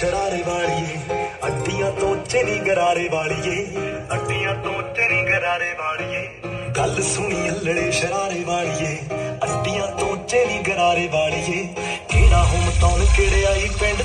ਸ਼ਰਾਰੇ ਵਾਲੀਏ, ਅੱਡੀਆਂ ਤੋਂ ਚਨੀ ਗਰਾਰੇ ਵਾਲੀਏ, ਅੱਡੀਆਂ ਤੋਂ ਚਨੀ ਗਰਾਰੇ ਵਾਲੀਏ। ਗੱਲ ਸੁਣੀ ਅੱਲੜੇ ਸ਼ਰਾਰੇ ਵਾਲੀਏ, ਅੱਡੀਆਂ ਤੋਂ ਚਨੀ ਗਰਾਰੇ ਵਾਲੀਏ। ਕਿਹੜਾ ਹੁਮ ਤੌਣ ਕਿਹੜਿਆ ਈ ਪਿੰਡ